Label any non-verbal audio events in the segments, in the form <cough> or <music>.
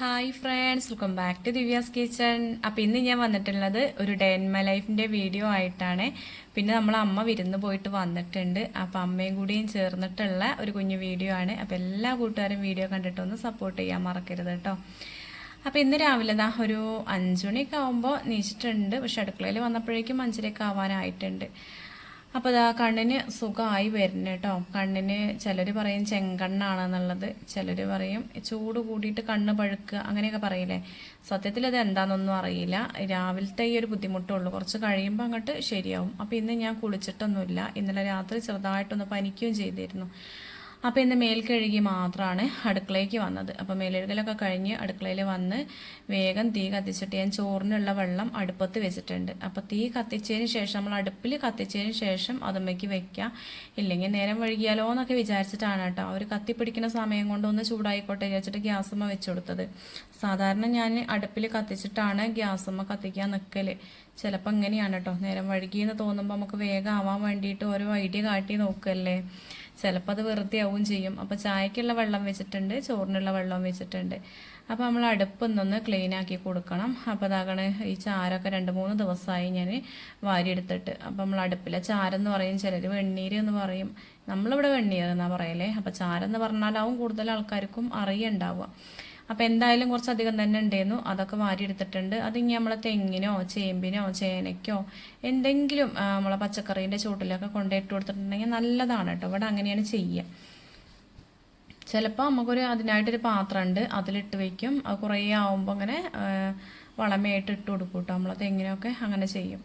Hi friends welcome back to Divya's kitchen അപ്പോൾ ഇന്ന് ഞാൻ വന്നിട്ടുള്ളത് ഒരു ഡേ ഇൻ മൈ ലൈഫിന്റെ വീഡിയോ ആയിട്ടാണ്. പിന്നെ നമ്മൾ അമ്മ വിരുന്ന് പോയിട്ട് വന്നിട്ടുണ്ട്. അപ്പോൾ അമ്മയും കൂടിയും ചേർന്നിട്ടുള്ള ഒരു കുഞ്ഞു വീഡിയോ ആണ്. അപ്പോൾ എല്ലാ കൂട്ടുകാരും വീഡിയോ കണ്ടിട്ടൊന്ന് സപ്പോർട്ട് ചെയ്യാൻ മറക്കരുത് കേട്ടോ അപ്പോൾ ഇന്ന് രാവിലെ ദാ ഒരു അഞ്ചുമണിയൊക്കെ ആകുമ്പോൾ നീച്ചിട്ടുണ്ട്. പക്ഷെ അടുക്കളയിൽ വന്നപ്പോഴേക്കും അഞ്ചരയൊക്കെ ആവാനായിട്ടുണ്ട്. അപ്പോൾ ഇതാ കണ്ണിന് സുഖമായി വരുന്നു കേട്ടോ കണ്ണിന് ചിലർ പറയും ചെങ്കണ്ണാണെന്നുള്ളത്. ചിലർ പറയും ചൂട് കൂടിയിട്ട് കണ്ണ് പഴുക്കുക അങ്ങനെയൊക്കെ പറയില്ലേ? സത്യത്തിൽ അത് എന്താണെന്നൊന്നും അറിയില്ല. രാവിലത്തെ ഈ ഒരു ബുദ്ധിമുട്ടുള്ളൂ കുറച്ച് കഴിയുമ്പോൾ അങ്ങോട്ട് ശരിയാവും. അപ്പോൾ ഇന്ന് ഞാൻ കുളിച്ചിട്ടൊന്നുമില്ല. ഇന്നലെ രാത്രി ചെറുതായിട്ടൊന്ന് പനിക്കുകയും ചെയ്തിരുന്നു. അപ്പോൾ ഇന്ന് മേൽ കഴുകി മാത്രമാണ് അടുക്കളയ്ക്ക് വന്നത്. അപ്പോൾ മേലെഴുകലൊക്കെ കഴിഞ്ഞ് അടുക്കളയിൽ വന്ന് വേഗം തീ കത്തിച്ചിട്ട് ഞാൻ ചോറിനുള്ള വെള്ളം അടുപ്പത്ത് വെച്ചിട്ടുണ്ട്. അപ്പോൾ തീ കത്തിച്ചതിന് ശേഷം നമ്മൾ അടുപ്പിൽ കത്തിച്ചതിന് ശേഷം അതുമ്മയ്ക്ക് വെക്കാം. ഇല്ലെങ്കിൽ നേരം വഴുകിയാലോ എന്നൊക്കെ വിചാരിച്ചിട്ടാണ് കേട്ടോ. ഒരു കത്തിപ്പിടിക്കുന്ന സമയം കൊണ്ട് ഒന്ന് ചൂടായിക്കോട്ടെ വിചാരിച്ചിട്ട് ഗ്യാസുമ്മ വെച്ച് കൊടുത്തത് സാധാരണ ഞാൻ അടുപ്പിൽ കത്തിച്ചിട്ടാണ് ഗ്യാസുമ്മ കത്തിക്കാൻ നിൽക്കൽ ചിലപ്പോൾ ഇങ്ങനെയാണ് കേട്ടോ. നേരം വഴുകിയെന്ന് തോന്നുമ്പോൾ നമുക്ക് വേഗം ആവാൻ വേണ്ടിയിട്ട് ഓരോ ഐഡിയ കാട്ടി നോക്കല്ലേ. ചിലപ്പോൾ അത് വെറുതെ ആവും ചെയ്യും. അപ്പോൾ ചായക്കുള്ള വെള്ളം വെച്ചിട്ടുണ്ട് ചോറിനുള്ള വെള്ളം വെച്ചിട്ടുണ്ട്. അപ്പോൾ നമ്മൾ അടുപ്പൊന്നൊന്ന് ക്ലീൻ ആക്കി കൊടുക്കണം. അപ്പോൾ അതാകണ ഈ ചാരമൊക്കെ രണ്ട് മൂന്ന് ദിവസമായി ഞാൻ വാരിയെടുത്തിട്ട്. അപ്പോൾ നമ്മൾ അടുപ്പിലെ ചാരെന്ന് പറയും ചിലർ വെണ്ണീര് എന്ന് പറയും. നമ്മളിവിടെ വെണ്ണീർ എന്നാണ് പറയലേ. അപ്പോൾ ചാരെന്ന് പറഞ്ഞാലാവും കൂടുതൽ ആൾക്കാർക്കും അറിയുണ്ടാവുക. അപ്പോൾ എന്തായാലും കുറച്ചധികം തന്നെ ഉണ്ടായിരുന്നു അതൊക്കെ വാരിയെടുത്തിട്ടുണ്ട്. അതിങ്ങനെ നമ്മളെ തെങ്ങിനോ ചേമ്പിനോ ചേനയ്ക്കോ എന്തെങ്കിലും നമ്മളെ പച്ചക്കറീന്റെ ചൂട്ടിലൊക്കെ കൊണ്ടിട്ട് കൊടുത്തിട്ടുണ്ടെങ്കിൽ നല്ലതാണ് കേട്ടോ. ഇവിടെ അങ്ങനെയാണ് ചെയ്യുക. ചിലപ്പോൾ നമുക്കൊരു അതിനായിട്ടൊരു പാത്രമുണ്ട്. അതിലിട്ട് വെക്കും. അത് കുറേ ആവുമ്പോൾ അങ്ങനെ വളമയായിട്ട് ഇട്ട് കൊടുക്കും കേട്ടോ. നമ്മളെ തെങ്ങിനൊക്കെ അങ്ങനെ ചെയ്യും.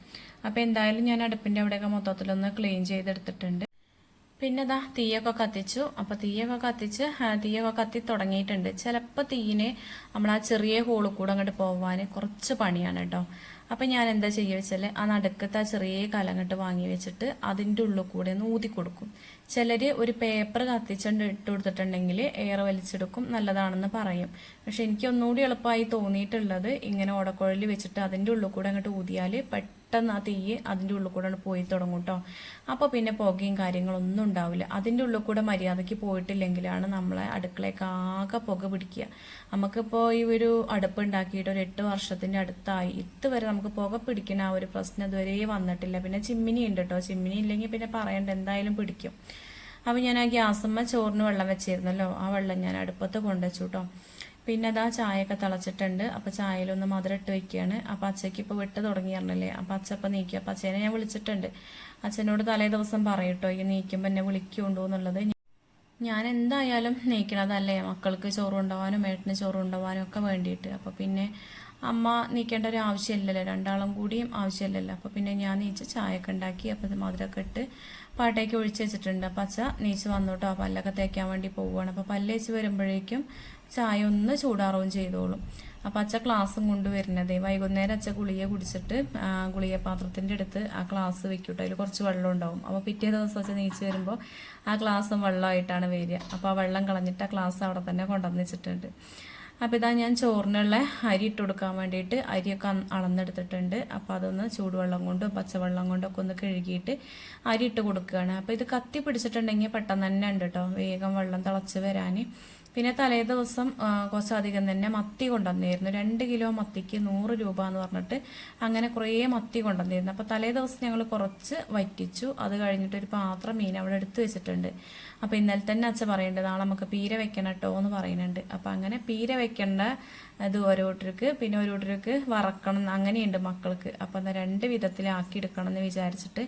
അപ്പോൾ എന്തായാലും ഞാൻ അടുപ്പിന്റെ അവിടെയൊക്കെ മൊത്തത്തിലൊന്ന് ക്ലീൻ ചെയ്തെടുത്തിട്ടുണ്ട്. പിന്നെ തീയൊക്കെ കത്തിച്ചു. അപ്പോൾ തീയൊക്കെ കത്തിച്ച് തീയൊക്കെ കത്തി തുടങ്ങിയിട്ടുണ്ട്. ചിലപ്പോൾ തീയിന് നമ്മൾ ആ ചെറിയ ഹോളിൽ കൂടെ അങ്ങോട്ട് പോകാൻ കുറച്ച് പണിയാണ് കേട്ടോ അപ്പം ഞാൻ എന്താ ചെയ്യുക വെച്ചാൽ ആ നടുക്കത്തെ ആ ചെറിയ കലങ്ങട്ട് വാങ്ങി വെച്ചിട്ട് അതിന്റെ ഉള്ളിൽ കൂടെ ഒന്ന് ഊതി കൊടുക്കും. ചിലർ ഒരു പേപ്പർ കത്തിച്ചുകൊണ്ട് ഇട്ട് കൊടുത്തിട്ടുണ്ടെങ്കിൽ എയർ വലിച്ചെടുക്കും നല്ലതാണെന്ന് പറയും. പക്ഷെ എനിക്ക് ഒന്നുകൂടി എളുപ്പമായി തോന്നിയിട്ടുള്ളത് ഇങ്ങനെ ഓടക്കുഴലിൽ വെച്ചിട്ട് അതിന്റെ ഉള്ളിൽ കൂടെ അങ്ങോട്ട് ഊതിയാൽ ആ തീയ് അതിന്റെ ഉള്ളിൽ കൂടെ പോയി തുടങ്ങും കേട്ടോ അപ്പോൾ പിന്നെ പുകയും കാര്യങ്ങളൊന്നും ഉണ്ടാവില്ല. അതിന്റെ ഉള്ളിൽ കൂടെ മര്യാദയ്ക്ക് പോയിട്ടില്ലെങ്കിലാണ് നമ്മളെ അടുക്കളയൊക്കെ ആകെ പുക പിടിക്കുക. നമുക്കിപ്പോൾ ഈ ഒരു അടുപ്പ് ഉണ്ടാക്കിയിട്ട് ഒരു എട്ട് വർഷത്തിന്റെ അടുത്തായി. ഇതുവരെ നമുക്ക് പുക പിടിക്കുന്ന ആ ഒരു പ്രശ്നം ഇതുവരെ വന്നിട്ടില്ല. പിന്നെ ചിമ്മിനി ഉണ്ട് കേട്ടോ ചിമ്മിനി ഇല്ലെങ്കിൽ പിന്നെ പറയണ്ട എന്തായാലും പിടിക്കും. അപ്പോൾ ഞാൻ ആ ഗ്യാസമ്മ ചോറിന് വെള്ളം വെച്ചിരുന്നല്ലോ. ആ വെള്ളം ഞാൻ അടുപ്പത്ത് കൊണ്ടുവച്ചു കേട്ടോ പിന്നെ അതാ ചായയൊക്കെ തിളച്ചിട്ടുണ്ട്. അപ്പോൾ ചായയിലൊന്ന് മധുരം ഇട്ട് വെക്കുകയാണ്. അപ്പോൾ അച്ഛയ്ക്ക് ഇപ്പോൾ വിട്ട് തുടങ്ങിയിരുന്നല്ലേ അപ്പോൾ അച്ഛ നീക്കി. അപ്പോൾ അച്ഛനെ ഞാൻ വിളിച്ചിട്ടുണ്ട്. അച്ഛനോട് തലേ ദിവസം പറയട്ടോ ഈ നീക്കുമ്പോൾ എന്നെ വിളിക്കുണ്ടോ എന്നുള്ളത്. ഞാൻ എന്തായാലും നീക്കണതല്ലേ? മക്കൾക്ക് ചോറുണ്ടാവാനും ഏട്ടന് ചോറ് കൊണ്ടുപോകാനും ഒക്കെ വേണ്ടിയിട്ട്. അപ്പോൾ പിന്നെ അമ്മ നീക്കേണ്ട ഒരു ആവശ്യമില്ലല്ലോ. രണ്ടാളും കൂടിയും ആവശ്യമില്ലല്ലോ. അപ്പോൾ പിന്നെ ഞാൻ നീച്ച് ചായയൊക്കെ ഉണ്ടാക്കി അപ്പോൾ ഇത് മധുരമൊക്കെ ഇട്ട് പാട്ടേക്ക് ഒഴിച്ച് വെച്ചിട്ടുണ്ട്. അപ്പോൾ അച്ഛ നീച്ച് വന്നോട്ടോ പല്ലൊക്കെ തേക്കാൻ വേണ്ടി പോവുകയാണ്. അപ്പോൾ പല്ലേച്ച് വരുമ്പോഴേക്കും ചായ ഒന്ന് ചൂടാറുകയും ചെയ്തോളും. അപ്പം അച്ഛ ക്ലാസ്സും കൊണ്ട് വരുന്നത് വൈകുന്നേരം അച്ഛ ഗുളിക കുടിച്ചിട്ട് ഗുളിക പാത്രത്തിന്റെ അടുത്ത് ആ ക്ലാസ് വെക്കൂട്ടോ. അതിൽ കുറച്ച് വെള്ളം ഉണ്ടാവും. അപ്പോൾ പിറ്റേ ദിവസം അച്ഛൻ നീച്ച് വരുമ്പോൾ ആ ഗ്ലാസ്സും വെള്ളമായിട്ടാണ് വരിക. അപ്പോൾ ആ വെള്ളം കളഞ്ഞിട്ട് ആ ക്ലാസ് അവിടെ തന്നെ കൊണ്ടുവന്ന് വെച്ചിട്ടുണ്ട്. അപ്പോൾ ഇതാ ഞാൻ ചോറിനുള്ള അരി ഇട്ട് കൊടുക്കാൻ വേണ്ടിയിട്ട് അരിയൊക്കെ അളന്നെടുത്തിട്ടുണ്ട്. അപ്പോൾ അതൊന്ന് ചൂടുവെള്ളം കൊണ്ടും പച്ചവെള്ളം കൊണ്ടൊക്കെ ഒന്ന് കഴുകിയിട്ട് അരി ഇട്ട് കൊടുക്കുകയാണ്. അപ്പോൾ ഇത് കത്തി പിടിച്ചിട്ടുണ്ടെങ്കിൽ പെട്ടെന്ന് തന്നെ ഉണ്ട് കേട്ടോ. വേഗം വെള്ളം തിളച്ച് വരാൻ. പിന്നെ തലേ ദിവസം കുറച്ചധികം തന്നെ മത്തി കൊണ്ടുവന്നിരുന്നു. രണ്ട് കിലോ മത്തിക്ക് നൂറ് രൂപ എന്ന് പറഞ്ഞിട്ട് അങ്ങനെ കുറേ മത്തി കൊണ്ടുവന്നിരുന്നു. അപ്പോൾ തലേ ദിവസം ഞങ്ങൾ കുറച്ച് വറ്റിച്ചു. അത് കഴിഞ്ഞിട്ട് ഒരു പാത്രം മീൻ അവിടെ എടുത്തു വെച്ചിട്ടുണ്ട്. അപ്പോൾ ഇന്നലെ തന്നെ അച്ഛൻ പറയുന്നുണ്ട് നാളെ നമുക്ക് പീര വെക്കണം കേട്ടോ എന്ന് പറയുന്നുണ്ട്. അപ്പോൾ അങ്ങനെ പീര വെക്കേണ്ട ഇത് ഓരോരുത്തർക്ക് പിന്നെ ഓരോരുത്തർക്ക് വറക്കണം അങ്ങനെയുണ്ട് മക്കൾക്ക്. അപ്പോൾ എന്നാൽ രണ്ട് വിധത്തിലാക്കി എടുക്കണം എന്ന് വിചാരിച്ചിട്ട്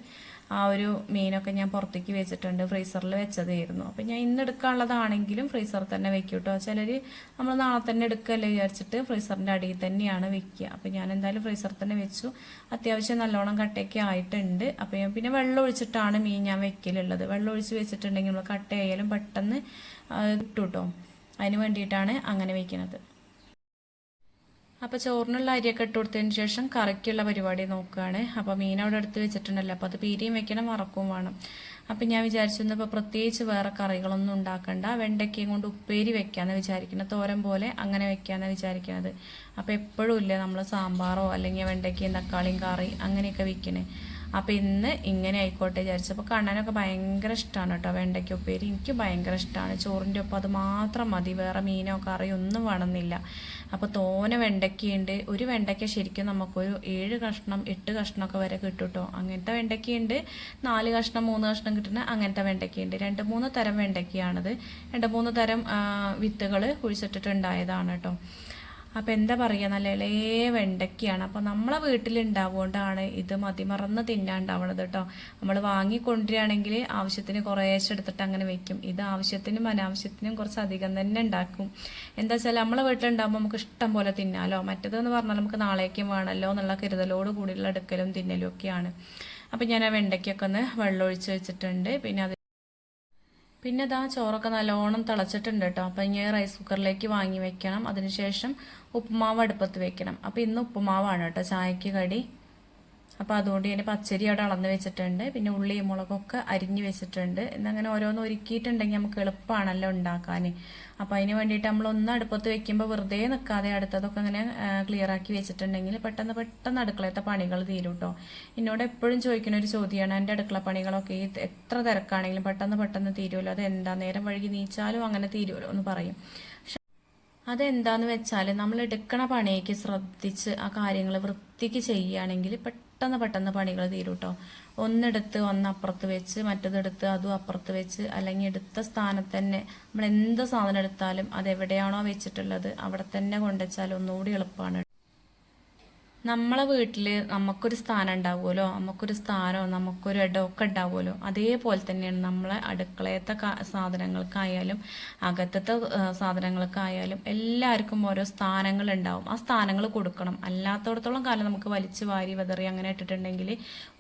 ആ ഒരു മീനൊക്കെ ഞാൻ പുറത്തേക്ക് വെച്ചിട്ടുണ്ട് ഫ്രീസറിൽ വെച്ചതായിരുന്നു. അപ്പം ഞാൻ ഇന്ന് എടുക്കാനുള്ളതാണെങ്കിലും ഫ്രീസറിൽ തന്നെ വെക്കും കേട്ടോ ചിലർ നമ്മൾ നാളെ തന്നെ എടുക്കല്ലേ വിചാരിച്ചിട്ട് ഫ്രീസറിന്റെ അടിയിൽ തന്നെയാണ് വെക്കുക. അപ്പം ഞാൻ എന്തായാലും ഫ്രീസറിൽ തന്നെ വെച്ചു. അത്യാവശ്യം നല്ലോണം കട്ടയൊക്കെ ആയിട്ടുണ്ട്. അപ്പം ഞാൻ പിന്നെ വെള്ളം ഒഴിച്ചിട്ടാണ് മീൻ ഞാൻ വെക്കലുള്ളത്. വെള്ളം ഒഴിച്ച് വെച്ചിട്ടുണ്ടെങ്കിൽ നമ്മൾ കട്ടയായാലും പെട്ടെന്ന് കിട്ടും കേട്ടോ അതിന് വേണ്ടിയിട്ടാണ് അങ്ങനെ വെക്കുന്നത്. അപ്പോൾ ചോറിനുള്ള അരിയൊക്കെ ഇട്ട് കൊടുത്തതിന് ശേഷം കറിക്കുള്ള പരിപാടി നോക്കുകയാണ്. അപ്പോൾ മീൻ അവിടെ എടുത്ത് വെച്ചിട്ടുണ്ടല്ലോ. അപ്പോൾ അത് പീരിയും വെക്കണം വറക്കും വേണം. അപ്പം ഞാൻ വിചാരിച്ചിരുന്നു ഇപ്പോൾ പ്രത്യേകിച്ച് വേറെ കറികളൊന്നും ഉണ്ടാക്കണ്ട. വെണ്ടയ്ക്കയും കൊണ്ട് ഉപ്പേരി വെക്കാമെന്ന് വിചാരിക്കുന്നത് തോരൻ പോലെ അങ്ങനെ വെക്കാമെന്ന് വിചാരിക്കുന്നത് അപ്പോൾ എപ്പോഴും ഇല്ലേ നമ്മൾ സാമ്പാറോ അല്ലെങ്കിൽ വെണ്ടയ്ക്കയും തക്കാളിയും കറി അങ്ങനെയൊക്കെ വെക്കണേ. അപ്പോൾ ഇന്ന് ഇങ്ങനെ ആയിക്കോട്ടെ വിചാരിച്ചപ്പോൾ കണ്ണനൊക്കെ ഭയങ്കര ഇഷ്ടമാണ് കേട്ടോ വെണ്ടയ്ക്ക ഉപ്പേരി. എനിക്ക് ഭയങ്കര ഇഷ്ടമാണ് ചോറിന്റെ ഒപ്പം അത് മാത്രം മതി. വേറെ മീനോ കറിയോ ഒന്നും വേണമെന്നില്ല. അപ്പോൾ തോനെ വെണ്ടയ്ക്കയുണ്ട്. ഒരു വെണ്ടയ്ക്ക ശരിക്കും നമുക്കൊരു ഏഴ് കഷ്ണം എട്ട് കഷ്ണമൊക്കെ വരെ കിട്ടും കേട്ടോ. അങ്ങനത്തെ വെണ്ടയ്ക്കയുണ്ട്. നാല് കഷ്ണം മൂന്ന് കഷ്ണം കിട്ടുന്ന അങ്ങനത്തെ വെണ്ടയ്ക്കയുണ്ട്. രണ്ട് മൂന്ന് തരം വെണ്ടയ്ക്കയാണത്. രണ്ട് മൂന്ന് തരം വിത്തുകൾ കുഴിച്ചിട്ടിട്ടുണ്ടായതാണ് കേട്ടോ. അപ്പോൾ എന്താ പറയുക നല്ല ഇളയ വെണ്ടയ്ക്കാണ് അപ്പോൾ നമ്മളെ വീട്ടിലുണ്ടാവുകൊണ്ടാണ് ഇത് മതിമറന്ന് തിന്നാണ്ടാവണത് കേട്ടോ നമ്മൾ വാങ്ങിക്കൊണ്ടിരാണെങ്കിൽ ആവശ്യത്തിന് കുറേശ്ശെ എടുത്തിട്ട് അങ്ങനെ വെക്കും. ഇത് ആവശ്യത്തിനും അനാവശ്യത്തിനും കുറച്ച് അധികം തന്നെ ഉണ്ടാക്കും. എന്താ വെച്ചാൽ നമ്മളെ വീട്ടിലുണ്ടാകുമ്പോൾ നമുക്ക് ഇഷ്ടം പോലെ തിന്നാലോ? മറ്റേതെന്ന് പറഞ്ഞാൽ നമുക്ക് നാളേക്കും വേണമല്ലോ എന്നുള്ള കരുതലോട് കൂടിയുള്ള എടുക്കലും തിന്നലും ഒക്കെയാണ്. അപ്പം ഞാൻ ആ വെണ്ടയ്ക്കൊക്കെ ഒന്ന് വെള്ളമൊഴിച്ച് വെച്ചിട്ടുണ്ട്. പിന്നെ അത് പിന്നെ ഇതാ ചോറൊക്കെ നല്ലോണം തിളച്ചിട്ടുണ്ട് കേട്ടോ അപ്പം ഇങ്ങനെ റൈസ് കുക്കറിലേക്ക് വാങ്ങി വെക്കണം. അതിനുശേഷം ഉപ്പുമാവ് അടുപ്പത്ത് വെക്കണം. അപ്പോൾ ഇന്ന് ഉപ്പുമാവാണ് കേട്ടോ ചായക്ക് കടി. അപ്പോൾ അതുകൊണ്ട് ഞാൻ പച്ചരി അവിടെ അളന്ന് വെച്ചിട്ടുണ്ട്. പിന്നെ ഉള്ളിയും മുളകൊക്കെ അരിഞ്ഞ് വെച്ചിട്ടുണ്ട്. എന്നങ്ങനെ ഓരോന്ന് ഒരുക്കിയിട്ടുണ്ടെങ്കിൽ നമുക്ക് എളുപ്പമാണല്ലോ ഉണ്ടാക്കാൻ അപ്പോൾ അതിന് വേണ്ടിയിട്ട് നമ്മൾ ഒന്ന് അടുപ്പത്ത് വെക്കുമ്പോൾ വെറുതെ നിൽക്കാതെ അടുത്തതൊക്കെ അങ്ങനെ ക്ലിയർ ആക്കി വെച്ചിട്ടുണ്ടെങ്കിൽ പെട്ടെന്ന് പെട്ടെന്ന് അടുക്കളത്തെ പണികൾ തീരും കേട്ടോ എന്നോട് എപ്പോഴും ചോദിക്കുന്ന ഒരു ചോദ്യമാണ് എന്റെ അടുക്കള പണികളൊക്കെ ഈ എത്ര തിരക്കാണെങ്കിലും പെട്ടെന്ന് പെട്ടെന്ന് തീരുമല്ലോ അത് എന്താ? നേരം വഴുകി നീച്ചാലും അങ്ങനെ തീരുമല്ലോ എന്ന് പറയും. അതെന്താന്ന് വെച്ചാൽ നമ്മൾ എടുക്കണ പണിയേക്ക് ശ്രദ്ധിച്ച് ആ കാര്യങ്ങൾ വൃത്തിക്ക് ചെയ്യുകയാണെങ്കിൽ പെട്ടെന്ന് പെട്ടെന്ന് പെട്ടെന്ന് പണികൾ തീരും കേട്ടോ ഒന്നെടുത്ത് ഒന്ന് അപ്പുറത്ത് വെച്ച് മറ്റതെടുത്ത് അതും അപ്പുറത്ത് വെച്ച് അല്ലെങ്കിൽ എടുത്ത സ്ഥാനത്ത് തന്നെ നമ്മൾ എന്ത് സാധനം എടുത്താലും അത് എവിടെയാണോ വെച്ചിട്ടുള്ളത് അവിടെ തന്നെ കൊണ്ടുവച്ചാൽ ഒന്നുകൂടി എളുപ്പമാണ്. നമ്മളെ വീട്ടിൽ നമുക്കൊരു സ്ഥാനം ഉണ്ടാവുമല്ലോ നമുക്കൊരു സ്ഥാനമോ നമുക്കൊരു ഇടമൊക്കെ ഉണ്ടാവുമല്ലോ അതേപോലെ തന്നെയാണ് നമ്മളെ അടുക്കളയത്തെ സാധനങ്ങൾക്കായാലും അകത്തത്തെ സാധനങ്ങൾക്കായാലും എല്ലാവർക്കും ഓരോ സ്ഥാനങ്ങൾ ഉണ്ടാവും. ആ സ്ഥാനങ്ങൾ കൊടുക്കണം. അല്ലാത്തടത്തോളം കാലം നമുക്ക് വലിച്ചു വാരി വെതറി അങ്ങനെ ഇട്ടിട്ടുണ്ടെങ്കിൽ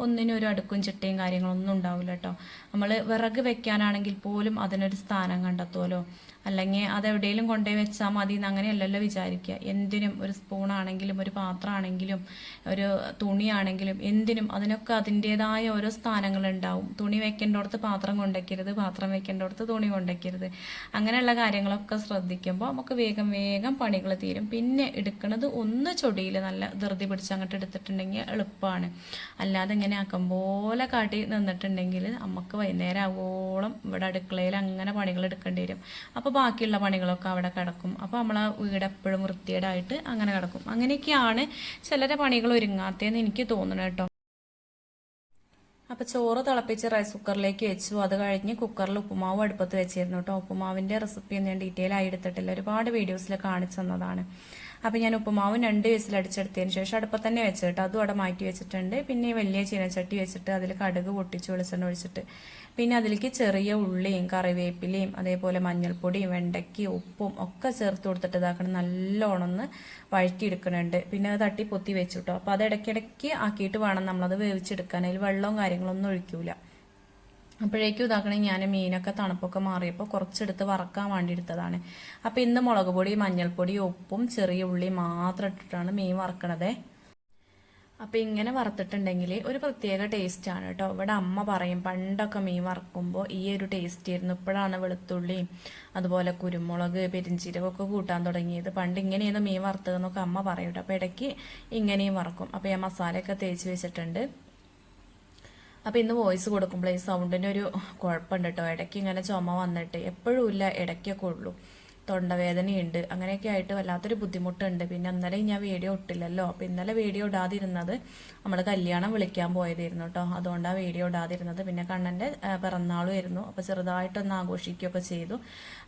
ഒന്നിനും ഒരു അടുക്കും ചിട്ടയും കാര്യങ്ങളൊന്നും ഉണ്ടാവില്ല കേട്ടോ നമ്മൾ വിറക് വെക്കാനാണെങ്കിൽ പോലും അതിനൊരു സ്ഥാനം കണ്ടെത്തുമല്ലോ. അല്ലെങ്കിൽ അതെവിടെയെങ്കിലും കൊണ്ടുപോയി വെച്ചാൽ മതി എന്ന് അങ്ങനെയല്ലല്ലോ വിചാരിക്കുക. എന്തിനും ഒരു സ്പൂണാണെങ്കിലും ഒരു പാത്രമാണെങ്കിലും ഒരു തുണിയാണെങ്കിലും എന്തിനും അതിനൊക്കെ അതിന്റെതായ ഓരോ സ്ഥാനങ്ങളുണ്ടാവും. തുണി വെക്കേണ്ടടുത്ത് പാത്രം കൊണ്ടുവയ്ക്കരുത് പാത്രം വെക്കേണ്ടടുത്ത് തുണി കൊണ്ടുവയ്ക്കരുത് അങ്ങനെയുള്ള കാര്യങ്ങളൊക്കെ ശ്രദ്ധിക്കുമ്പോൾ നമുക്ക് വേഗം വേഗം പണികൾ തീരും. പിന്നെ എടുക്കുന്നത് ഒന്ന് ചൊടിയിൽ നല്ല ധൃതി പിടിച്ച് അങ്ങോട്ട് എടുത്തിട്ടുണ്ടെങ്കിൽ എളുപ്പമാണ്. അല്ലാതെ ഇങ്ങനെ ആക്കും പോലെ കാട്ടി നിന്നിട്ടുണ്ടെങ്കിൽ നമുക്ക് വൈകുന്നേരം ആവോളം ഇവിടെ അടുക്കളയിൽ അങ്ങനെ പണികൾ എടുക്കേണ്ടി വരും. അപ്പോൾ ബാക്കിയുള്ള പണികളൊക്കെ അവിടെ കിടക്കും. അപ്പോൾ നമ്മൾ വീട് എപ്പോഴും വൃത്തിയേടായിട്ട് അങ്ങനെ കിടക്കും. അങ്ങനെയൊക്കെയാണ് ചിലരെ പണികൾ ഒരുങ്ങാത്തതെന്ന് എനിക്ക് തോന്നുന്നു കേട്ടോ. അപ്പോൾ ചോറ് തിളപ്പിച്ച് റൈസ് കുക്കറിലേക്ക് വെച്ചു. അത് കഴിഞ്ഞ് കുക്കറിൽ ഉപ്പുമാവ് അടുപ്പത്ത് വെച്ചിരുന്നു കേട്ടോ. ഉപ്പുമാവിന്റെ റെസിപ്പി ഞാൻ ഡീറ്റെയിൽ ആയി എടുത്തിട്ടില്ല. ഒരുപാട് വീഡിയോസിൽ കാണിച്ചു തന്നതാണ്. അപ്പോൾ ഞാൻ ഉപ്പുമാവ് രണ്ട് അടിച്ചെടുത്തതിന് ശേഷം അടുപ്പം തന്നെ വെച്ചിട്ട് അതും അവിടെ മാറ്റി വെച്ചിട്ടുണ്ട്. പിന്നെ വലിയ ചീനച്ചട്ടി വെച്ചിട്ട് അതിൽ കടുക് പൊട്ടിച്ച് വെളിച്ചെണ്ണ ഒഴിച്ചിട്ട് പിന്നെ അതിലേക്ക് ചെറിയ ഉള്ളിയും കറിവേപ്പിലയും അതേപോലെ മഞ്ഞൾപ്പൊടിയും വെണ്ടയ്ക്കയും ഉപ്പും ഒക്കെ ചേർത്ത് കൊടുത്തിട്ട് ഇതാക്കണം. നല്ലോണം ഒന്ന് വഴറ്റിയെടുക്കണുണ്ട്. പിന്നെ അത് തട്ടി പൊത്തി വെച്ചിട്ടോ. അപ്പോൾ അത് ഇടയ്ക്കിടയ്ക്ക് ആക്കിയിട്ട് വേണം നമ്മളത് വേവിച്ചെടുക്കാൻ. അതിൽ വെള്ളവും കാര്യങ്ങളൊന്നും ഒഴിക്കൂല. അപ്പോഴേക്കും ഇതാക്കണേ ഞാൻ മീനൊക്കെ തണുപ്പൊക്കെ മാറിയപ്പോൾ കുറച്ചെടുത്ത് വറക്കാൻ വേണ്ടി എടുത്തതാണ്. അപ്പോൾ ഇന്ന് മുളക് പൊടി മഞ്ഞൾപ്പൊടി ഉപ്പും ചെറിയ ഉള്ളി മാത്രം ഇട്ടിട്ടാണ് മീൻ വറക്കണതേ. അപ്പോൾ ഇങ്ങനെ വറുത്തിട്ടുണ്ടെങ്കിൽ ഒരു പ്രത്യേക ആണ് കേട്ടോ ഇവിടെ അമ്മ പറയും പണ്ടൊക്കെ മീൻ വറക്കുമ്പോൾ ഈ ഒരു ടേസ്റ്റ് ആയിരുന്നു. ഇപ്പോഴാണ് വെളുത്തുള്ളി അതുപോലെ കുരുമുളക് പെരിഞ്ചീരകമൊക്കെ കൂട്ടാൻ തുടങ്ങിയത്. പണ്ട് ഇങ്ങനെയാണ് മീൻ വറുത്തതെന്നൊക്കെ അമ്മ പറയും കേട്ടോ അപ്പോൾ ഇടയ്ക്ക് ഇങ്ങനെയും വറക്കും. അപ്പോൾ ഞാൻ മസാലയൊക്കെ തേച്ച് വെച്ചിട്ടുണ്ട്. അപ്പോൾ ഇന്ന് വോയിസ് കൊടുക്കുമ്പോൾ ഈ സൗണ്ടിന് ഒരു കുഴപ്പമുണ്ട് കേട്ടോ ഇടയ്ക്ക് ഇങ്ങനെ ചുമ വന്നിട്ട് എപ്പോഴും ഇല്ല ഇടയ്ക്കൊക്കെ ഉള്ളൂ. തൊണ്ടവേദനയുണ്ട്. അങ്ങനെയൊക്കെ ആയിട്ട് വല്ലാത്തൊരു ബുദ്ധിമുട്ടുണ്ട്. പിന്നെ ഇന്നലെ ഞാൻ വീഡിയോ ഇട്ടില്ലല്ലോ. അപ്പോൾ ഇന്നലെ വീഡിയോ ഇടാതിരുന്നത് നമ്മൾ കല്യാണം വിളിക്കാൻ പോയതായിരുന്നു കേട്ടോ. അതുകൊണ്ടാണ് വീഡിയോ ഇടാതിരുന്നത്. പിന്നെ കണ്ണന്റെ പിറന്നാളുമായിരുന്നു അപ്പോൾ ചെറുതായിട്ടൊന്ന് ആഘോഷിക്കുകയൊക്കെ ചെയ്തു.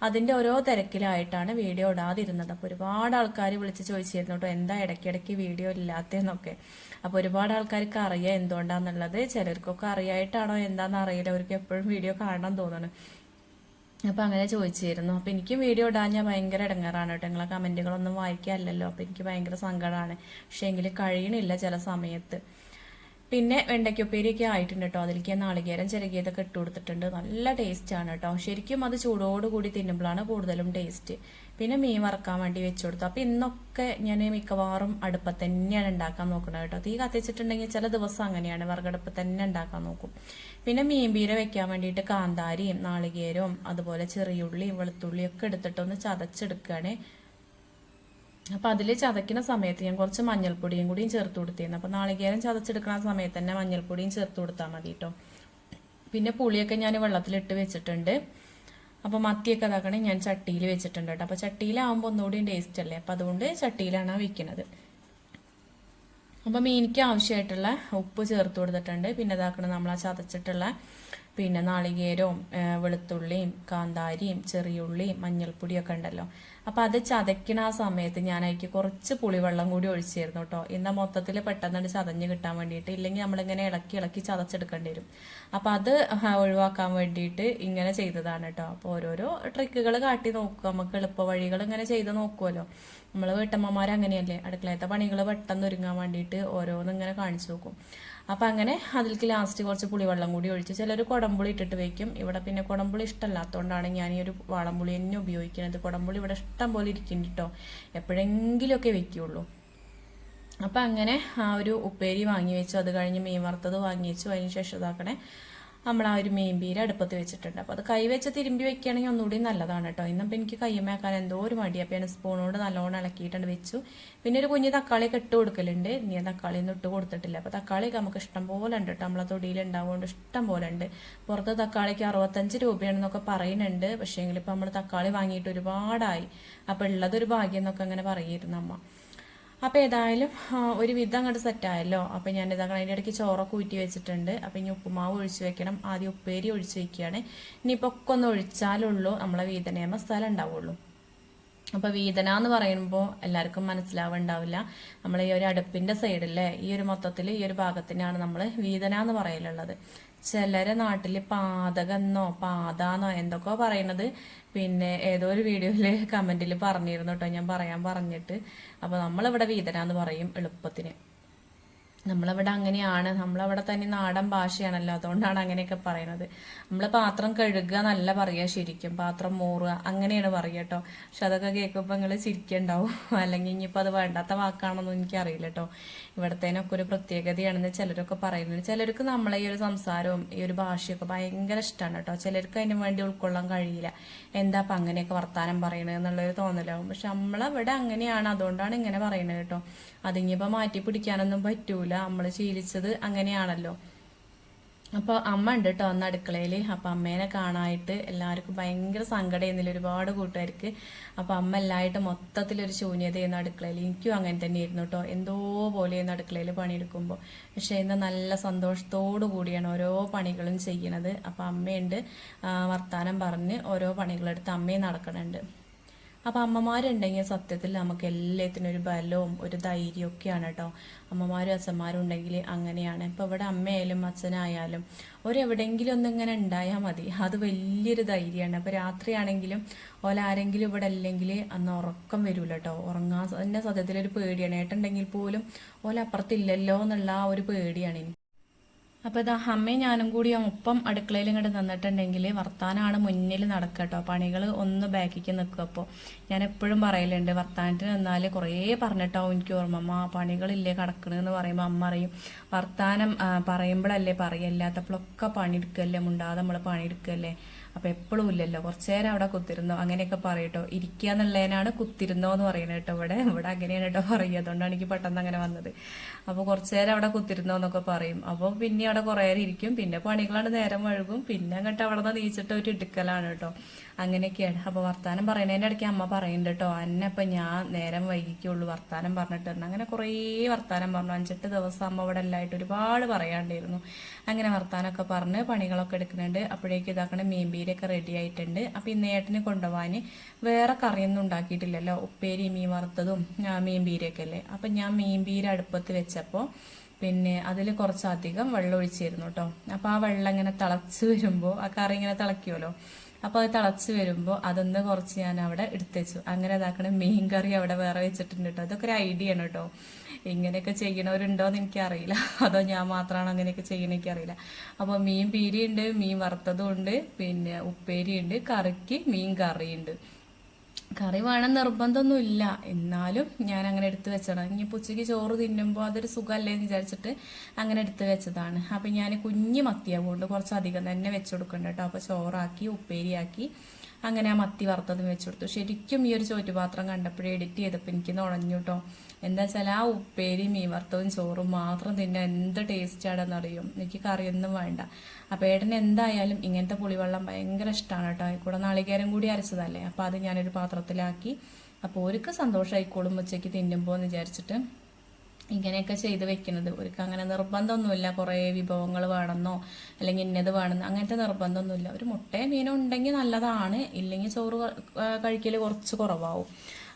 അതിന്റെ ഓരോ തിരക്കിലായിട്ടാണ് വീഡിയോ ഇടാതിരുന്നത്. അപ്പോൾ ഒരുപാട് ആൾക്കാർ വിളിച്ച് ചോദിച്ചിരുന്നു കേട്ടോ എന്താ ഇടയ്ക്കിടയ്ക്ക് വീഡിയോ ഇല്ലാത്തതെന്നൊക്കെ. അപ്പോൾ ഒരുപാട് ആൾക്കാർക്ക് അറിയാം എന്തുകൊണ്ടാന്നുള്ളത്. ചിലർക്കൊക്കെ അറിയായിട്ടാണോ എന്താണെന്ന് അറിയില്ല. അവർക്ക് എപ്പോഴും വീഡിയോ കാണണം തോന്നുന്നു. അപ്പോൾ അങ്ങനെ ചോദിച്ചിരുന്നു. അപ്പോൾ എനിക്ക് വീഡിയോ ഇടാൻ ഞാൻ ഭയങ്കര ഇടങ്ങാറാണ് കേട്ടോ. നിങ്ങളെ കമന്റുകളൊന്നും വായിക്കാമല്ലോ അപ്പോൾ എനിക്ക് ഭയങ്കര സങ്കടമാണ് പക്ഷേ എങ്കിൽ കഴിയണില്ല ചില സമയത്ത്. പിന്നെ വെണ്ടയ്ക്കുപ്പേരിയൊക്കെ ആയിട്ടുണ്ട് കേട്ടോ അതിലേക്ക് നാളികേരം ചിരകിയതൊക്കെ ഇട്ട് കൊടുത്തിട്ടുണ്ട്. നല്ല ടേസ്റ്റ് ആണ് കേട്ടോ ശരിക്കും അത് ചൂടോടുകൂടി തിന്നുമ്പോഴാണ് കൂടുതലും ടേസ്റ്റ് പിന്നെ മീൻ വറക്കാൻ വേണ്ടി വെച്ചു കൊടുത്തു. അപ്പം ഇന്നൊക്കെ ഞാൻ മിക്കവാറും അടുപ്പത്ത് തന്നെയാണ് ഉണ്ടാക്കാൻ നോക്കുന്നത് കേട്ടോ തീ കത്തിച്ചിട്ടുണ്ടെങ്കിൽ ചില ദിവസം അങ്ങനെയാണ്. വിറകടുപ്പ് തന്നെ ഉണ്ടാക്കാൻ നോക്കും. പിന്നെ മീൻ പീര വെക്കാൻ വേണ്ടിയിട്ട് കാന്താരിയും നാളികേരവും അതുപോലെ ചെറിയുള്ളിയും വെളുത്തുള്ളിയും ഒക്കെ എടുത്തിട്ടൊന്ന് ചതച്ചെടുക്കുകയാണ്. അപ്പോൾ അതിൽ ചതയ്ക്കുന്ന സമയത്ത് ഞാൻ കുറച്ച് മഞ്ഞൾപ്പൊടിയും കൂടിയും ചേർത്ത് കൊടുത്തിരുന്നു. അപ്പോൾ നാളികേരം ചതച്ചെടുക്കുന്ന സമയത്ത് തന്നെ മഞ്ഞൾപ്പൊടിയും ചേർത്ത് കൊടുത്താൽ മതി കേട്ടോ പിന്നെ പുളിയൊക്കെ ഞാൻ വെള്ളത്തിലിട്ട് വെച്ചിട്ടുണ്ട്. അപ്പോൾ മത്തിയൊക്കെ ഇതാക്കണേ ഞാൻ ചട്ടിയിൽ വെച്ചിട്ടുണ്ട് കേട്ടോ അപ്പോൾ ചട്ടിയിലാവുമ്പോൾ ഒന്നുകൂടി ടേസ്റ്റ് അല്ലേ? അപ്പോൾ അതുകൊണ്ട് ചട്ടിയിലാണ് വയ്ക്കുന്നത് അപ്പോൾ മീനിക്ക് ആവശ്യമായിട്ടുള്ള ഉപ്പ് ചേർത്ത് കൊടുത്തിട്ടുണ്ട്. പിന്നെ ഇതാക്കണം നമ്മൾ ആ ചതച്ചിട്ടുള്ള പിന്നെ നാളികേരവും വെളുത്തുള്ളിയും കാന്താരിയും ചെറിയുള്ളിയും മഞ്ഞൾപ്പൊടിയൊക്കെ ഉണ്ടല്ലോ. അപ്പോൾ അത് ചതയ്ക്കണ ആ സമയത്ത് ഞാൻ അതിക്ക് കുറച്ച് പുളിവെള്ളം കൂടി ഒഴിച്ചിരുന്നു കേട്ടോ എന്നാൽ മൊത്തത്തിൽ പെട്ടെന്ന് ചതഞ്ഞ് കിട്ടാൻ വേണ്ടിയിട്ട് ഇല്ലെങ്കിൽ നമ്മളിങ്ങനെ ഇളക്കി ഇളക്കി ചതച്ചെടുക്കേണ്ടി വരും. അപ്പോൾ അത് ഒഴിവാക്കാൻ വേണ്ടിയിട്ട് ഇങ്ങനെ ചെയ്തതാണ് കേട്ടോ അപ്പോൾ ഓരോരോ ട്രിക്കുകൾ കാട്ടി നോക്കുക നമുക്ക് എളുപ്പ വഴികൾ ഇങ്ങനെ ചെയ്ത് നോക്കുമല്ലോ നമ്മൾ വീട്ടമ്മമാർ അങ്ങനെയല്ലേ അടുക്കളയത്തെ പണികൾ പെട്ടെന്ന് ഒരുങ്ങാൻ വേണ്ടിയിട്ട് ഓരോന്നിങ്ങനെ കാണിച്ചു നോക്കും. അപ്പം അങ്ങനെ അതിലേക്ക് ലാസ്റ്റ് കുറച്ച് പുളിവെള്ളം കൂടി ഒഴിച്ച് ചിലർ കുടംപുളി ഇട്ടിട്ട് വെക്കും. ഇവിടെ പിന്നെ കുടംപുളി ഇഷ്ടമല്ലാത്തതുകൊണ്ടാണ് ഞാൻ ഈ ഒരു വാളംപുളി തന്നെ ഉപയോഗിക്കുന്നത്. കുടംപുളി ഇവിടെ ഇഷ്ടം പോലെ ഇരിക്കുന്നുണ്ട് കേട്ടോ എപ്പോഴെങ്കിലുമൊക്കെ വെക്കുള്ളൂ. അപ്പം അങ്ങനെ ആ ഒരു ഉപ്പേരി വാങ്ങി വെച്ചു. അത് കഴിഞ്ഞ് മീൻ വറുത്തത് വാങ്ങി വെച്ചു. അതിന് ശേഷം ഇതാക്കണേ. നമ്മൾ ആ ഒരു മീൻ പീര് അടുപ്പത്ത് വെച്ചിട്ടുണ്ട്. അപ്പോൾ അത് കൈ വെച്ച് തിരുമ്പി വെക്കുകയാണെങ്കിൽ ഒന്നുകൂടി നല്ലതാണ് കേട്ടോ. ഇന്നിപ്പോൾ എനിക്ക് കയ്യമ്മയാക്കാൻ എന്തോ ഒരു മടി അപ്പോൾ ഞാൻ സ്പൂണോട് നല്ലോണം ഇളക്കിയിട്ടുണ്ട് വെച്ചു. പിന്നെ ഒരു കുഞ്ഞ് തക്കാളിയൊക്കെ ഇട്ട് കൊടുക്കലുണ്ട്. നീ തക്കാളി ഒന്നും ഇട്ട് കൊടുത്തിട്ടില്ല. അപ്പോൾ തക്കാളിയൊക്കെ നമുക്ക് ഇഷ്ടം പോലെ ഉണ്ട് കേട്ടോ. നമ്മളെ തൊടിയിൽ ഉണ്ടാവുകൊണ്ട് ഇഷ്ടം പോലെ ഉണ്ട്. പുറത്ത് തക്കാളിക്ക് അറുപത്തഞ്ച് രൂപയാണെന്നൊക്കെ പറയുന്നുണ്ട്. പക്ഷേ എങ്കിൽ ഇപ്പോൾ നമ്മൾ തക്കാളി വാങ്ങിയിട്ട് ഒരുപാടായി. അപ്പോൾ ഉള്ളതൊരു ഭാഗ്യം എന്നൊക്കെ അങ്ങനെ പറയുമായിരുന്നു അമ്മ. അപ്പോൾ ഏതായാലും ഒരു വിധം അങ്ങോട്ട് സെറ്റായല്ലോ അപ്പോൾ ഞാൻ ഇതാ അതിന്റെ ഇടയ്ക്ക് ചോറൊക്കെ ഊറ്റി വെച്ചിട്ടുണ്ട്. അപ്പോൾ ഇനി ഉപ്പുമാവ് ഒഴിച്ച് വെക്കണം. ആദ്യം ഉപ്പേരി ഒഴിച്ച് വെക്കുകയാണ്. ഇനിയിപ്പോൾ ഒക്കെ ഒന്ന് ഒഴിച്ചാലുള്ളൂ നമ്മളെ വീതനേമ സ്ഥലം ഉണ്ടാവുള്ളൂ. അപ്പോൾ വീതന എന്ന് പറയുമ്പോൾ എല്ലാവർക്കും മനസ്സിലാവുണ്ടാവില്ല. നമ്മൾ ഈ ഒരു അടുപ്പിന്റെ സൈഡിലെ ഈ ഒരു മൊത്തത്തിൽ ഈ ഒരു ഭാഗത്തിനാണ് നമ്മൾ വീതന എന്ന് പറയലുള്ളത്. ചിലരെ നാട്ടിൽ പാതകെന്നോ പാതാന്നോ എന്തൊക്കെയോ പറയണത്. പിന്നെ ഏതോ ഒരു വീഡിയോയിൽ <laughs> കമന്റിൽ പറഞ്ഞിരുന്നു കേട്ടോ ഞാൻ പറയാൻ പറഞ്ഞിട്ട്. അപ്പോൾ നമ്മളിവിടെ വീതനാന്ന് പറയും എളുപ്പത്തിന്. നമ്മളവിടെ അങ്ങനെയാണ്. നമ്മളവിടെ തന്നെ നാടൻ ഭാഷയാണല്ലോ. അതുകൊണ്ടാണ് അങ്ങനെയൊക്കെ പറയുന്നത്. നമ്മൾ പാത്രം കഴുകുക നല്ല പറയുക ശരിക്കും. പാത്രം മൂറുക അങ്ങനെയാണ് പറയുക കേട്ടോ. പക്ഷെ അതൊക്കെ കേൾക്കുമ്പോൾ നിങ്ങൾ ചിരിക്കണ്ടാവും. <laughs> അല്ലെങ്കിൽ ഇനിയിപ്പോൾ അത് വേണ്ടാത്ത വാക്കാണെന്നൊന്നും എനിക്കറിയില്ല കേട്ടോ. ഇവിടത്തേനൊക്കെ ഒരു പ്രത്യേകതയാണെന്ന് ചിലരൊക്കെ പറയുന്നത് ചിലർക്ക് നമ്മളെ ഈ ഒരു സംസാരവും ഈ ഒരു ഭാഷയൊക്കെ ഭയങ്കര ഇഷ്ടമാണ് കേട്ടോ. ചിലർക്ക് അതിന് വേണ്ടി ഉൾക്കൊള്ളാൻ കഴിയില്ല. എന്താ അപ്പം അങ്ങനെയൊക്കെ വർത്താനം പറയണത് എന്നുള്ളൊരു തോന്നലാവും. പക്ഷെ നമ്മളവിടെ അങ്ങനെയാണ്. അതുകൊണ്ടാണ് ഇങ്ങനെ പറയുന്നത് കേട്ടോ. അതിങ്ങിപ്പോൾ മാറ്റി പിടിക്കാനൊന്നും പറ്റൂല. നമ്മൾ ശീലിച്ചത് അങ്ങനെയാണല്ലോ. അപ്പോൾ അമ്മ ഉണ്ട് കേട്ടോ അന്ന് അടുക്കളയിൽ അപ്പോൾ അമ്മേനെ കാണാനായിട്ട് എല്ലാവർക്കും ഭയങ്കര സങ്കടമായിരുന്നില്ല ഒരുപാട് കൂട്ടുകാർക്ക്. അപ്പോൾ അമ്മ എല്ലായിട്ട് മൊത്തത്തിലൊരു ശൂന്യതയായിരുന്നു അടുക്കളയിൽ എനിക്കും അങ്ങനെ തന്നെയായിരുന്നു കേട്ടോ എന്തോ പോലെയായിരുന്നു അടുക്കളയിൽ പണിയെടുക്കുമ്പോൾ പക്ഷേ ഇന്ന് നല്ല സന്തോഷത്തോടു കൂടിയാണ് ഓരോ പണികളും ചെയ്യണത്. അപ്പോൾ അമ്മയുണ്ട്. വർത്താനം പറഞ്ഞ് ഓരോ പണികളെടുത്ത് അമ്മയും നടക്കണുണ്ട്. അപ്പോൾ അമ്മമാരുണ്ടെങ്കിൽ സത്യത്തിൽ നമുക്ക് എല്ലാത്തിനും ഒരു ബലവും ഒരു ധൈര്യവും ഒക്കെയാണ് കേട്ടോ അമ്മമാരും അച്ഛന്മാരും ഉണ്ടെങ്കിൽ അങ്ങനെയാണ്. ഇപ്പോൾ ഇവിടെ അമ്മയായാലും അച്ഛനായാലും ഒരെവിടെയെങ്കിലും ഒന്നിങ്ങനെ ഉണ്ടായാൽ മതി. അത് വലിയൊരു ധൈര്യമാണ്. അപ്പോൾ രാത്രിയാണെങ്കിലും ഓലാരെങ്കിലും ഇവിടെ അല്ലെങ്കിൽ അന്ന് ഉറക്കം വരില്ല കേട്ടോ ഉറങ്ങാൻ എന്റെ സത്യത്തിൽ ഒരു പേടിയാണ്. ഏട്ടുണ്ടെങ്കിൽ പോലും ഓല അപ്പുറത്തില്ലല്ലോ എന്നുള്ള ആ ഒരു പേടിയാണ് അപ്പോൾ ഇതാ അമ്മയും ഞാനും കൂടി ഒപ്പം അടുക്കളയിൽ ഇങ്ങോട്ട് നിന്നിട്ടുണ്ടെങ്കിൽ വർത്താനാണ് മുന്നിൽ നടക്കുക കേട്ടോ പണികൾ ഒന്ന് ബാക്കിക്ക് നിൽക്കും അപ്പോൾ ഞാൻ എപ്പോഴും പറയലുണ്ട് വർത്താനത്തിന് നിന്നാൽ കുറേ പറഞ്ഞിട്ടാവും എനിക്ക് ഓർമ്മ. അമ്മ പണികളില്ലേ കടക്കണെന്ന് പറയുമ്പോൾ അമ്മ അറിയും വർത്താനം പറയുമ്പോഴല്ലേ പറയല്ലാത്തപ്പോഴൊക്കെ പണിയെടുക്കല്ലേ മുണ്ടാതെ നമ്മൾ പണിയെടുക്കല്ലേ? അപ്പോൾ എപ്പോഴും ഇല്ലല്ലോ. കുറച്ച് നേരം അവിടെ കുത്തിരുന്നോ? അങ്ങനെയൊക്കെ പറയട്ടോ. ഇരിക്കുക എന്നുള്ളതിനാണ് കുത്തിരുന്നോ എന്ന് പറയുന്നത് കേട്ടോ ഇവിടെ. ഇവിടെ അങ്ങനെയാണ് കേട്ടോ പറയുക. അതുകൊണ്ടാണ് എനിക്ക് പെട്ടെന്ന് അങ്ങനെ വന്നത്. അപ്പോൾ കുറച്ച് നേരം അവിടെ കുത്തിരുന്നോ എന്നൊക്കെ പറയും. അപ്പോൾ പിന്നെ അവിടെ കുറേ നേരം ഇരിക്കും. പിന്നെ പണികളാണ് നേരം വഴുകും. പിന്നെ അങ്ങോട്ട് അവിടെ നിന്ന് നീച്ചിട്ട് ഒരു ഇടുക്കലാണ് കേട്ടോ. അങ്ങനെയൊക്കെയാണ്. അപ്പോൾ വർത്താനം പറയുന്നതിന്റെ ഇടയ്ക്ക് അമ്മ പറയുന്നുണ്ട് കേട്ടോ അന്നെ ഇപ്പം ഞാൻ നേരം വൈകിക്കുള്ളൂ വർത്താനം പറഞ്ഞിട്ട് അങ്ങനെ കുറേ വർത്താനം പറഞ്ഞു. അഞ്ചെട്ട് ദിവസം അമ്മ ഇവിടെ എല്ലായിട്ട് ഒരുപാട് പറയാണ്ടായിരുന്നു. അങ്ങനെ വർത്താനമൊക്കെ പറഞ്ഞ് പണികളൊക്കെ എടുക്കുന്നുണ്ട്. അപ്പോഴേക്ക് ഇതാക്കണ മീൻപീരൊക്കെ റെഡി ആയിട്ടുണ്ട്. അപ്പോൾ ഇന്ന് ഏട്ടന് കൊണ്ടുപോകാൻ വേറെ കറിയൊന്നും ഉണ്ടാക്കിയിട്ടില്ലല്ലോ. ഉപ്പേരി മീൻ വറുത്തതും മീൻപീരൊക്കെ അല്ലേ? അപ്പം ഞാൻ മീൻപീര അടുപ്പത്ത് വെച്ചപ്പോൾ പിന്നെ അതിൽ കുറച്ചധികം വെള്ളം ഒഴിച്ചിരുന്നു കേട്ടോ അപ്പോൾ ആ വെള്ളം ഇങ്ങനെ തിളച്ച് വരുമ്പോൾ ആ കറി ഇങ്ങനെ തിളയ്ക്കുമല്ലോ അപ്പോൾ അത് തിളച്ച് വരുമ്പോൾ അതൊന്ന് കുറച്ച് ഞാൻ അവിടെ എടുത്തേച്ചു അങ്ങനെ ഇതാക്കണ മീൻ കറി അവിടെ വേറെ വെച്ചിട്ടുണ്ട് കേട്ടോ. അതൊക്കെ ഒരു ഐഡിയ ആണ് കേട്ടോ. ഇങ്ങനെയൊക്കെ ചെയ്യണവരുണ്ടോ എന്ന് എനിക്കറിയില്ല. <laughs> അതോ ഞാൻ മാത്രമാണ് അങ്ങനെയൊക്കെ ചെയ്യണ അറിയില്ല അപ്പോൾ മീൻ പീരിയുണ്ട് മീൻ വറുത്തതും ഉണ്ട് പിന്നെ ഉപ്പേരിയുണ്ട് കറിക്ക് മീൻ കറിയുണ്ട്. കറി വേണം നിർബന്ധമൊന്നുമില്ല. എന്നാലും ഞാൻ അങ്ങനെ എടുത്തു വെച്ചതാണ്. ഇനി ഉച്ചയ്ക്ക് ചോറ് തിന്നുമ്പോൾ അതൊരു സുഖമല്ലേ എന്ന് വിചാരിച്ചിട്ട് അങ്ങനെ എടുത്തു വെച്ചതാണ്. അപ്പം ഞാൻ കുഞ്ഞ് മത്തിയാവുകൊണ്ട് കുറച്ചധികം തന്നെ വെച്ചു കൊടുക്കണ്ട കേട്ടോ. അപ്പോൾ ചോറാക്കി ഉപ്പേരിയാക്കി. അങ്ങനെ ആ മത്തി വറുത്തതും വെച്ച് കൊടുത്തു. ശരിക്കും ഈ ഒരു ചോറ്റുപാത്രം കണ്ടപ്പോഴേ എഡിറ്റ് ചെയ്തപ്പോൾ എനിക്ക് നുണഞ്ഞു കേട്ടോ എന്താ വെച്ചാൽ ആ ഉപ്പേരി മീൻ വറുത്തതും ചോറും മാത്രം തിന്നാൻ എന്ത് ടേസ്റ്റാണെന്ന് അറിയും എനിക്ക് കറിയൊന്നും വേണ്ട. അപ്പോൾ ഏട്ടന് എന്തായാലും ഇങ്ങനത്തെ പുളിവെള്ളം ഭയങ്കര ഇഷ്ടമാണ് കേട്ടോ കൂടെ നാളികേരം കൂടി അരച്ചതല്ലേ? അപ്പോൾ അത് ഞാനൊരു പാത്രത്തിലാക്കി. അപ്പോൾ ഒരുക്ക് സന്തോഷമായിക്കോളും ഉച്ചയ്ക്ക് തിന്നുമ്പോൾ എന്ന് വിചാരിച്ചിട്ട്. ഇങ്ങനെയൊക്കെ ചെയ്ത് വെക്കുന്നത്. അവർക്ക് അങ്ങനെ നിർബന്ധമൊന്നുമില്ല. കുറേ വിഭവങ്ങൾ വേണമെന്നോ അല്ലെങ്കിൽ ഇന്നത് വേണമെന്നോ അങ്ങനത്തെ നിർബന്ധമൊന്നുമില്ല. ഒരു മുട്ടയും മീനും ഉണ്ടെങ്കിൽ നല്ലതാണ്. ഇല്ലെങ്കിൽ ചോറ് കഴിക്കൽ കുറച്ച് കുറവാകും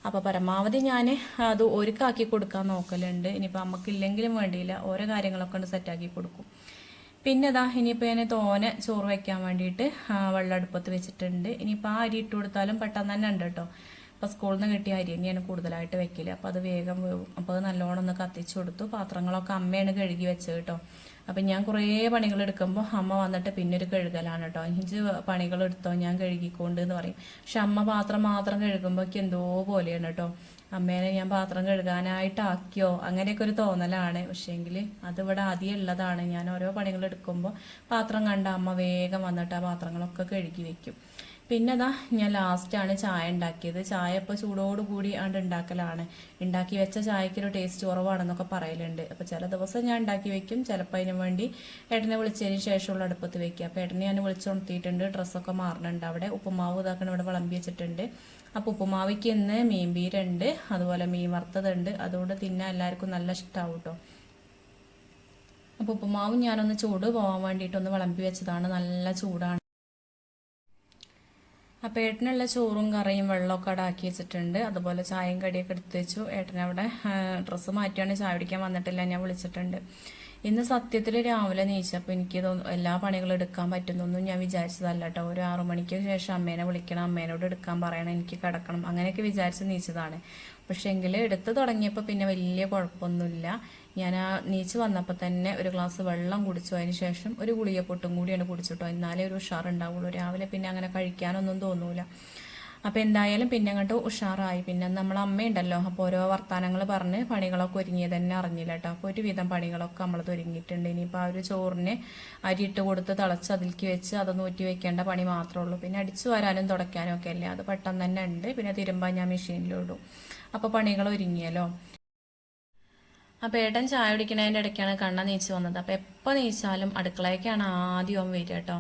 അപ്പോൾ പരമാവധി ഞാൻ അത് ഒരുക്കാക്കി കൊടുക്കാൻ നോക്കലുണ്ട്. ഇനിയിപ്പോൾ അമ്മക്കില്ലെങ്കിലും വേണ്ടിയില്ല. ഓരോ കാര്യങ്ങളൊക്കെ ഉണ്ട് സെറ്റാക്കി കൊടുക്കും. പിന്നെ ഇതാ ഇനിയിപ്പോൾ ഞാൻ തോനെ ചോറ് വയ്ക്കാൻ വേണ്ടിയിട്ട് വെള്ളം അടുപ്പത്ത് വെച്ചിട്ടുണ്ട്. ഇനിയിപ്പോൾ ആ അരി ഇട്ട് കൊടുത്താലും പെട്ടെന്ന് തന്നെ ഉണ്ട് കേട്ടോ അപ്പോൾ സ്കൂളിൽ നിന്ന് കിട്ടിയ അരി തന്നെയാണ് കൂടുതലായിട്ട് വെക്കൽ. അപ്പോൾ അത് വേഗം അപ്പോൾ അത് നല്ലോണം ഒന്ന് കത്തിച്ചു കൊടുത്തു. പാത്രങ്ങളൊക്കെ അമ്മയാണ് കഴുകി വെച്ചത് കേട്ടോ അപ്പം ഞാൻ കുറേ പണികൾ എടുക്കുമ്പോൾ അമ്മ വന്നിട്ട് പിന്നെ ഒരു കഴുകലാണ് കേട്ടോ അഞ്ച് പണികൾ എടുത്തോ ഞാൻ കഴുകിക്കൊണ്ട് എന്ന് പറയും. പക്ഷെ അമ്മ പാത്രം മാത്രം കഴുകുമ്പോഴേക്ക് എന്തോ പോലെയാണ് കേട്ടോ അമ്മേനെ ഞാൻ പാത്രം കഴുകാനായിട്ടാക്കിയോ അങ്ങനെയൊക്കെ ഒരു തോന്നലാണ്. പക്ഷേങ്കിൽ അതിവിടെ ആദ്യം ഉള്ളതാണ്. ഞാൻ ഓരോ പണികൾ എടുക്കുമ്പോൾ പാത്രം കണ്ട അമ്മ വേഗം വന്നിട്ട് ആ പാത്രങ്ങളൊക്കെ കഴുകി വെക്കും. പിന്നെ അതാ ഞാൻ ആണ് ചായ ഉണ്ടാക്കിയത്. ചായ ഇപ്പോൾ ചൂടോടുകൂടി ആണ്ട് ഉണ്ടാക്കലാണ് ഉണ്ടാക്കി വെച്ച ചായക്ക് ഒരു ടേസ്റ്റ് കുറവാണെന്നൊക്കെ പറയലുണ്ട്. അപ്പോൾ ചില ദിവസം ഞാൻ ഉണ്ടാക്കി വെക്കും ചിലപ്പോൾ അതിന് വേണ്ടി ഏട്ടനെ വിളിച്ചതിന് ശേഷമുള്ള അടുപ്പത്ത് വെക്കുക അപ്പോൾ ഏട്ടനെ ഞാൻ വിളിച്ചുണർത്തിയിട്ടുണ്ട് ഡ്രസ്സൊക്കെ മാറണുണ്ട്. അവിടെ ഉപ്പുമാവ് ഇതാക്കണം ഇവിടെ വിളമ്പി വെച്ചിട്ടുണ്ട്. അപ്പോൾ ഉപ്പുമാവിക്ക് ഇന്ന് മീൻ പീരുണ്ട് അതുപോലെ മീൻ വറുത്തതുണ്ട്. അതുകൊണ്ട് തിന്നാൻ എല്ലാവർക്കും നല്ല ഇഷ്ടാവും കേട്ടോ അപ്പോൾ ഉപ്പുമാവും ഞാനൊന്ന് ചൂട് പോകാൻ വേണ്ടിയിട്ടൊന്ന് വിളമ്പി വെച്ചതാണ്. നല്ല ചൂടാണ്. അപ്പോൾ ഏട്ടനുള്ള ചോറും കറിയും വെള്ളമൊക്കെ അവിടെ ആക്കി വെച്ചിട്ടുണ്ട്. അതുപോലെ ചായയും കടിയൊക്കെ എടുത്ത് വെച്ചു. ഏട്ടനവിടെ ഡ്രസ്സ് മാറ്റിയാണ്. ചായ കുടിക്കാൻ വന്നിട്ടില്ല. ഞാൻ വിളിച്ചിട്ടുണ്ട്. ഇന്ന് സത്യത്തിൽ രാവിലെ നീച്ചപ്പോൾ എനിക്ക് എല്ലാ പണികളും എടുക്കാൻ പറ്റുന്നൊന്നും ഞാൻ വിചാരിച്ചതല്ല കേട്ടോ ഒരു ആറു മണിക്ക് ശേഷം അമ്മേനെ വിളിക്കണം അമ്മേനോട് എടുക്കാൻ പറയണം എനിക്ക് കിടക്കണം അങ്ങനെയൊക്കെ വിചാരിച്ച് നീച്ചതാണ്. പക്ഷെ എങ്കിൽ എടുത്തു തുടങ്ങിയപ്പോൾ പിന്നെ വലിയ കുഴപ്പമൊന്നുമില്ല. ഞാൻ ആ നീച്ച് വന്നപ്പോൾ തന്നെ ഒരു ഗ്ലാസ് വെള്ളം കുടിച്ചു. അതിന് ശേഷം ഒരു ഗുളിക പൊട്ടും കൂടിയാണ് കുടിച്ചിട്ടോ എന്നാലേ ഒരു ഉഷാറുണ്ടാവുള്ളൂ. രാവിലെ പിന്നെ അങ്ങനെ കഴിക്കാനൊന്നും തോന്നൂല. അപ്പോൾ എന്തായാലും പിന്നെ അങ്ങോട്ട് ഉഷാറായി. പിന്നെ നമ്മൾ അമ്മയുണ്ടല്ലോ അപ്പോൾ ഓരോ വർത്തമാനങ്ങൾ പറഞ്ഞ് പണികളൊക്കെ ഒരുങ്ങിയത് തന്നെ അറിഞ്ഞില്ല കേട്ടോ അപ്പോൾ ഒരുവിധം പണികളൊക്കെ നമ്മളത് ഒരുങ്ങിയിട്ടുണ്ട്. ഇനിയിപ്പോൾ ആ ഒരു ചോറിന് അരി ഇട്ട് കൊടുത്ത് തിളച്ച് അതിലേക്ക് വെച്ച് അത് നൂറ്റി വെക്കേണ്ട പണി മാത്രമേ ഉള്ളൂ. പിന്നെ അടിച്ചു വരാനും തുടയ്ക്കാനും ഒക്കെ അല്ലേ? അത് പെട്ടെന്ന് തന്നെ ഉണ്ട്. പിന്നെ തിരുമ്പാൻ ഞാൻ മെഷീനിലിടും അപ്പോൾ പണികൾ ഒരുങ്ങിയല്ലോ. അപ്പോൾ ഏട്ടൻ ചായ കുടിക്കണതിന്റെ ഇടയ്ക്കാണ് കണ്ണ നീച്ച് വന്നത്. അപ്പോൾ എപ്പോൾ നീച്ചാലും അടുക്കളയ്ക്കാണ് ആദ്യം വരിക കേട്ടോ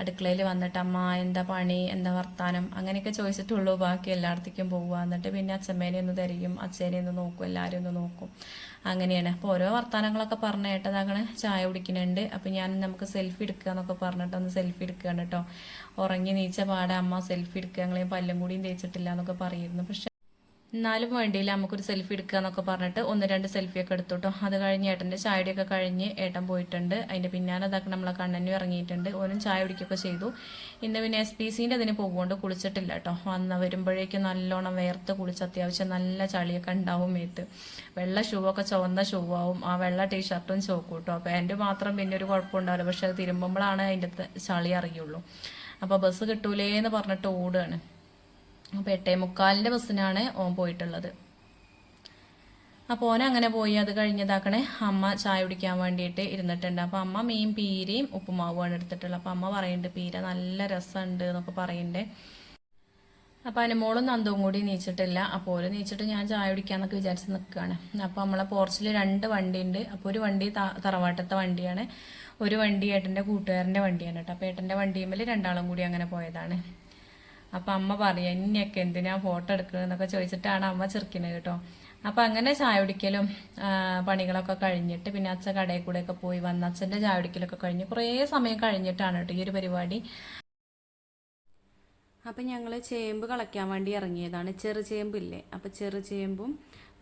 അടുക്കളയിൽ വന്നിട്ട് അമ്മ എന്താ പണി എന്താ വർത്താനം അങ്ങനെയൊക്കെ ചോദിച്ചിട്ടുള്ളൂ. ബാക്കി എല്ലായിടത്തേക്കും പോവുക. എന്നിട്ട് പിന്നെ അച്ഛമ്മേനെ ഒന്ന് തരികയും അച്ഛനെ ഒന്ന് നോക്കും എല്ലാവരും ഒന്ന് നോക്കും. അങ്ങനെയാണ്. അപ്പോൾ ഓരോ വർത്താനങ്ങളൊക്കെ പറഞ്ഞ ഏട്ടതാകണ ചായ കുടിക്കുന്നുണ്ട്. അപ്പം ഞാൻ നമുക്ക് സെൽഫി എടുക്കുക എന്നൊക്കെ പറഞ്ഞിട്ട് ഒന്ന് സെൽഫി എടുക്കുകയാണ് കേട്ടോ. ഉറങ്ങി നീച്ച പാടെ അമ്മ സെൽഫി എടുക്കുക. ഞങ്ങളെയും പല്ലും കൂടിയും തേച്ചിട്ടില്ല എന്നൊക്കെ പറയുന്നു. പക്ഷെ എന്നാലും വേണ്ടിയില്ല നമുക്കൊരു സെൽഫി എടുക്കുക എന്നൊക്കെ പറഞ്ഞിട്ട് ഒന്ന് രണ്ട് സെൽഫിയൊക്കെ എടുത്തോട്ടോ. അത് കഴിഞ്ഞ് ഏട്ടന്റെ ചായയുടെയൊക്കെ കഴിഞ്ഞ് ഏട്ടൻ പോയിട്ടുണ്ട്. അതിന്റെ പിന്നാലെ അതൊക്കെ നമ്മളെ കണ്ണനും ഇറങ്ങിയിട്ടുണ്ട്. ഓനും ചായ കുടിക്കുകയൊക്കെ ചെയ്തു. ഇന്ന് പിന്നെ എസ് പി സിന്റെ അതിന് പോകുകൊണ്ട് കുളിച്ചിട്ടില്ല കേട്ടോ. വന്ന് വരുമ്പോഴേക്കും നല്ലോണം വേർത്ത് കുളിച്ച് അത്യാവശ്യം നല്ല ചളിയൊക്കെ ഉണ്ടാവും മേത്ത്. വെള്ള ഷൂവൊക്കെ ചുവന്ന ഷൂ ആവും ആ വെള്ള ടീഷർട്ടും ചോക്കും കേട്ടോ. പാന്റ് മാത്രം പിന്നെ ഒരു കുഴപ്പമുണ്ടാവില്ല. പക്ഷെ അത് തിരുമ്പുമ്പോഴാണ് അതിന്റെ ചളി അറിയുള്ളൂ. അപ്പോൾ ബസ് കിട്ടൂലേ എന്ന് പറഞ്ഞിട്ട് ഓടുകയാണ്. അപ്പോൾ എട്ടേ മുക്കാലിന്റെ ബസ്സിനാണ് ഓൻ പോയിട്ടുള്ളത്. അപ്പോൾ ഓൻ അങ്ങനെ പോയി അത് കഴിഞ്ഞതാക്കണേ അമ്മ ചായ കുടിക്കാൻ വേണ്ടിയിട്ട് ഇരുന്നിട്ടുണ്ട്. അപ്പോൾ അമ്മ മീൻ പീരയും ഉപ്പുമാവുമാണ് എടുത്തിട്ടുള്ളത്. അപ്പോൾ അമ്മ പറയുന്നുണ്ട് പീര നല്ല രസമുണ്ട് എന്നൊക്കെ പറയുന്നുണ്ട് അപ്പോൾ അതിന് മോളും നന്ദവും കൂടി നീച്ചിട്ടില്ല. അപ്പോൾ ഒരു നീച്ചിട്ട് ഞാൻ ചായ കുടിക്കാന്നൊക്കെ വിചാരിച്ച് നിൽക്കുകയാണ് അപ്പോൾ നമ്മളെ പോർച്ചിൽ രണ്ട് വണ്ടി ഉണ്ട് അപ്പോൾ ഒരു വണ്ടി തറവാട്ടത്തെ വണ്ടിയാണ്. ഒരു വണ്ടി ഏട്ടന്റെ കൂട്ടുകാരന്റെ വണ്ടിയാണ് കേട്ടോ. അപ്പോൾ ഏട്ടന്റെ വണ്ടിയുമ്മൽ രണ്ടാളും കൂടി അങ്ങനെ പോയതാണ്. അപ്പം അമ്മ പറയാ ഇനിയൊക്കെ എന്തിനാ ഫോട്ടോ എടുക്കുന്നൊക്കെ ചോദിച്ചിട്ടാണ് അമ്മ ചെറുക്കുന്നത് കേട്ടോ. അപ്പം അങ്ങനെ ചായ കുടിക്കലും പണികളൊക്കെ കഴിഞ്ഞിട്ട് പിന്നെ അച്ഛൻ കടയിൽ കൂടെ ഒക്കെ പോയി വന്ന് അച്ഛന്റെ ചായ കുടിക്കലൊക്കെ കഴിഞ്ഞ് കുറേ സമയം കഴിഞ്ഞിട്ടാണ് കേട്ടോ ഈ ഒരു പരിപാടി. അപ്പം ഞങ്ങൾ ചേമ്പ് കളയ്ക്കാൻ വേണ്ടി ഇറങ്ങിയതാണ്. ചെറു ചേമ്പില്ലേ? അപ്പം ചെറു ചേമ്പും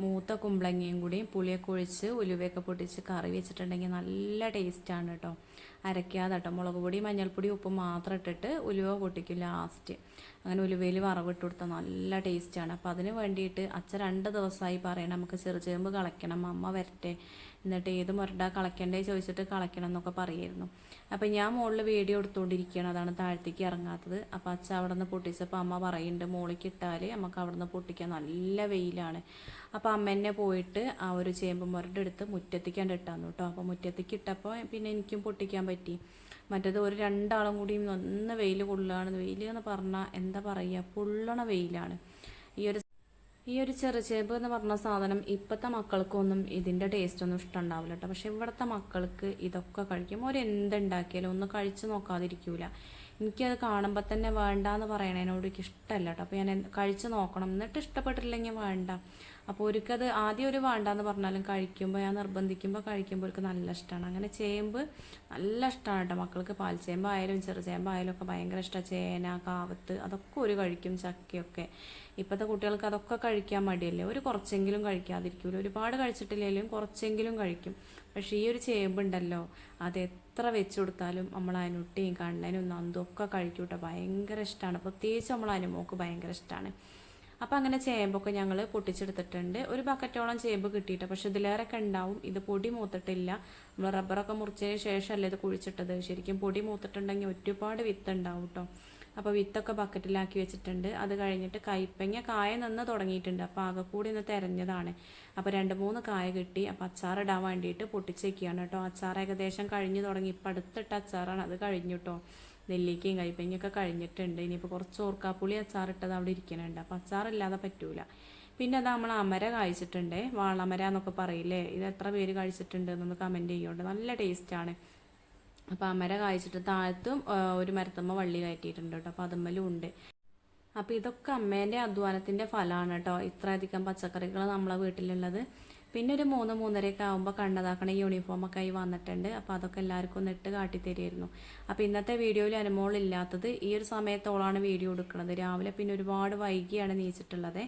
മൂത്ത കുമ്പളങ്ങയും കൂടി പുളിയൊക്കെ ഒഴിച്ച് ഉലുവയൊക്കെ പൊട്ടിച്ച് കറി വെച്ചിട്ടുണ്ടെങ്കിൽ നല്ല ടേസ്റ്റാണ് കേട്ടോ. അരയ്ക്കാതെ കേട്ടോ മുളക് പൊടി മഞ്ഞൾപ്പൊടി ഉപ്പ് മാത്രം ഇട്ടിട്ട് ഉലുവ പൊട്ടിക്കും ലാസ്റ്റ് അങ്ങനെ ഉലുവയിൽ വറവിട്ട് കൊടുത്താൽ നല്ല ടേസ്റ്റാണ്. അപ്പോൾ അതിന് വേണ്ടിയിട്ട് അച്ഛൻ രണ്ട് ദിവസമായി പറയണം നമുക്ക് ചെറുചേമ്പ് കളയ്ക്കണം അമ്മ വരട്ടെ എന്നിട്ട് ഏത് മുരട കളയ്ക്കണ്ടേ ചോദിച്ചിട്ട് കളയ്ക്കണം എന്നൊക്കെ പറയായിരുന്നു അപ്പം ഞാൻ മുകളിൽ വീഡിയോ എടുത്തുകൊണ്ടിരിക്കുകയാണ് അതാണ് താഴത്തേക്ക് ഇറങ്ങാത്തത്. അപ്പോൾ അച്ഛ അവിടെ നിന്ന് പൊട്ടിച്ചപ്പോൾ അമ്മ പറയുന്നുണ്ട് മുകളിലേക്ക് ഇട്ടാൽ നമുക്ക് അവിടെ നിന്ന് പൊട്ടിക്കാൻ നല്ല വെയിലാണ്. അപ്പോൾ അമ്മ എന്നെ പോയിട്ട് ആ ഒരു ചേമ്പ് എടുത്ത് മുറ്റത്തേക്കാണ്ട് ഇട്ടാന്നു കേട്ടോ. അപ്പോൾ മുറ്റത്തേക്ക് ഇട്ടപ്പോൾ പിന്നെ എനിക്കും പൊട്ടിക്കാൻ പറ്റി. മറ്റേത് ഒരു രണ്ടാളും കൂടി ഒന്ന് വെയിൽ കൊള്ളുകയാണ്. വെയിൽ എന്ന് പറഞ്ഞാൽ എന്താ പറയുക പൊള്ളണ വെയിലാണ്. ഈ ഒരു ഈ ഒരു ചെറുചേമ്പ് എന്ന് പറഞ്ഞ സാധനം ഇപ്പോഴത്തെ മക്കൾക്കൊന്നും ഇതിന്റെ ടേസ്റ്റ് ഒന്നും ഇഷ്ടമുണ്ടാവില്ല കേട്ടോ പക്ഷെ ഇവിടുത്തെ മക്കൾക്ക് ഇതൊക്കെ കഴിക്കും. ഒരു എന്തുണ്ടാക്കിയാലും ഒന്ന് കഴിച്ച് നോക്കാതിരിക്കൂല. എനിക്കത് കാണുമ്പോൾ തന്നെ വേണ്ട എന്ന് പറയണതിനോട് എനിക്ക് ഇഷ്ടമല്ല കേട്ടോ അപ്പോൾ ഞാൻ കഴിച്ചു നോക്കണം. എന്നിട്ട് ഇഷ്ടപ്പെട്ടില്ലെങ്കിൽ വേണ്ട. അപ്പോൾ ഒരുക്കത് ആദ്യം ഒരു വേണ്ടാന്ന് പറഞ്ഞാലും കഴിക്കുമ്പോൾ ഞാൻ നിർബന്ധിക്കുമ്പോൾ കഴിക്കുമ്പോൾ അവർക്ക് നല്ല ഇഷ്ടമാണ് അങ്ങനെ ചേമ്പ് നല്ല ഇഷ്ടമാണ് കേട്ടോ മക്കൾക്ക്. പാൽ പാൽച്ചേമ്പായാലും ചെറുചേമ്പായാലും ഒക്കെ ഭയങ്കര ഇഷ്ടമാണ് ചേന കാവത്ത് അതൊക്കെ ഒരു കഴിക്കും ചക്കയൊക്കെ. ഇപ്പോഴത്തെ കുട്ടികൾക്ക് അതൊക്കെ കഴിക്കാൻ മടിയല്ലേ? ഒരു കുറച്ചെങ്കിലും കഴിക്കാതിരിക്കൂല. ഒരുപാട് കഴിച്ചിട്ടില്ലെങ്കിലും കുറച്ചെങ്കിലും കഴിക്കും. പക്ഷേ ഈ ഒരു ചേമ്പുണ്ടല്ലോ അത് എത്ര വെച്ച് കൊടുത്താലും നമ്മൾ അനുട്ടിയും കണ്ണനും നന്ദും ഒക്കെ കഴിക്കൂട്ടോ. കേട്ടോ ഭയങ്കര ഇഷ്ടമാണ് പ്രത്യേകിച്ച് നമ്മൾ അനുമോക്ക് ഭയങ്കര ഇഷ്ടമാണ് അപ്പോൾ അങ്ങനെ ചേമ്പൊക്കെ ഞങ്ങൾ പൊട്ടിച്ചെടുത്തിട്ടുണ്ട്. ഒരു ബക്കറ്റോളം ചേമ്പ് കിട്ടിയിട്ട് പക്ഷെ ഇതിലേറെയൊക്കെ ഉണ്ടാവും. ഇത് പൊടി മൂത്തിട്ടില്ല. നമ്മൾ റബ്ബറൊക്കെ മുറിച്ചതിന് ശേഷമല്ലേ ഇത് കുഴിച്ചിട്ടത്. ശരിക്കും പൊടി മൂത്തിട്ടുണ്ടെങ്കിൽ ഒരുപാട് വിത്ത് ഉണ്ടാവും കേട്ടോ അപ്പോൾ വിത്തൊക്കെ ബക്കറ്റിലാക്കി വെച്ചിട്ടുണ്ട്. അത് കഴിഞ്ഞിട്ട് കൈപ്പങ്ങ കായ നിന്ന് തുടങ്ങിയിട്ടുണ്ട്. അപ്പോൾ ആകെ കൂടി ഇന്ന് തിരഞ്ഞതാണ്. അപ്പോൾ രണ്ട് മൂന്ന് കായ കിട്ടി. അപ്പോൾ അച്ചാറിടാൻ വേണ്ടിയിട്ട് പൊട്ടിച്ചേക്കുകയാണ് കേട്ടോ അച്ചാർ ഏകദേശം കഴിഞ്ഞു തുടങ്ങി. ഇപ്പം അടുത്തിട്ട അച്ചാറാണ്. അത് കഴിഞ്ഞു കേട്ടോ നെല്ലിക്കയും കൈപ്പയ്യൊക്കെ കഴിഞ്ഞിട്ടുണ്ട്. ഇനിയിപ്പോൾ കുറച്ച് ഓർക്കാപ്പുളി അച്ചാറിട്ടത് അവിടെ ഇരിക്കുന്നുണ്ട് അപ്പോൾ അച്ചാറില്ലാതെ പറ്റൂല. പിന്നെ അത് നമ്മൾ അമര കഴിച്ചിട്ടുണ്ട് വാളമര എന്നൊക്കെ പറയില്ലേ? ഇത് എത്ര പേര് കഴിച്ചിട്ടുണ്ട് എന്നൊന്ന് കമന്റ് ചെയ്യുന്നുണ്ട് നല്ല ടേസ്റ്റാണ് അപ്പോൾ അമര കായ്ച്ചിട്ട് താഴത്തും ഒരു മരത്തമ്മ വള്ളി കയറ്റിയിട്ടുണ്ട് കേട്ടോ. അപ്പോൾ അതുമ്മലും ഉണ്ട്. അപ്പോൾ ഇതൊക്കെ അമ്മേന്റെ അധ്വാനത്തിന്റെ ഫലമാണ് കേട്ടോ. ഇത്രയധികം പച്ചക്കറികൾ നമ്മളെ വീട്ടിലുള്ളത്. പിന്നെ ഒരു മൂന്ന് മൂന്നരയൊക്കെ ആകുമ്പോൾ കണ്ണതാക്കണ യൂണിഫോമൊക്കെ ആയി വന്നിട്ടുണ്ട്. അപ്പോൾ അതൊക്കെ എല്ലാവർക്കും ഒന്ന് ഇട്ട് കാട്ടിത്തരുമായിരുന്നു അപ്പോൾ ഇന്നത്തെ വീഡിയോയിൽ അനുമോളില്ലാത്തത് ഈ ഒരു സമയത്തോളാണ് വീഡിയോ എടുക്കുന്നത്. രാവിലെ പിന്നെ ഒരുപാട് വൈകിയാണ് നീച്ചിട്ടുള്ളത്.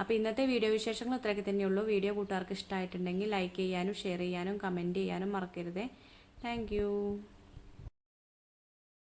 അപ്പോൾ ഇന്നത്തെ വീഡിയോ വിശേഷങ്ങൾ ഇത്രയൊക്കെ തന്നെയുള്ളൂ. വീഡിയോ കൂട്ടുകാർക്ക് ഇഷ്ടമായിട്ടുണ്ടെങ്കിൽ ലൈക്ക് ചെയ്യാനും ഷെയർ ചെയ്യാനും കമന്റ് ചെയ്യാനും മറക്കരുത്. താങ്ക്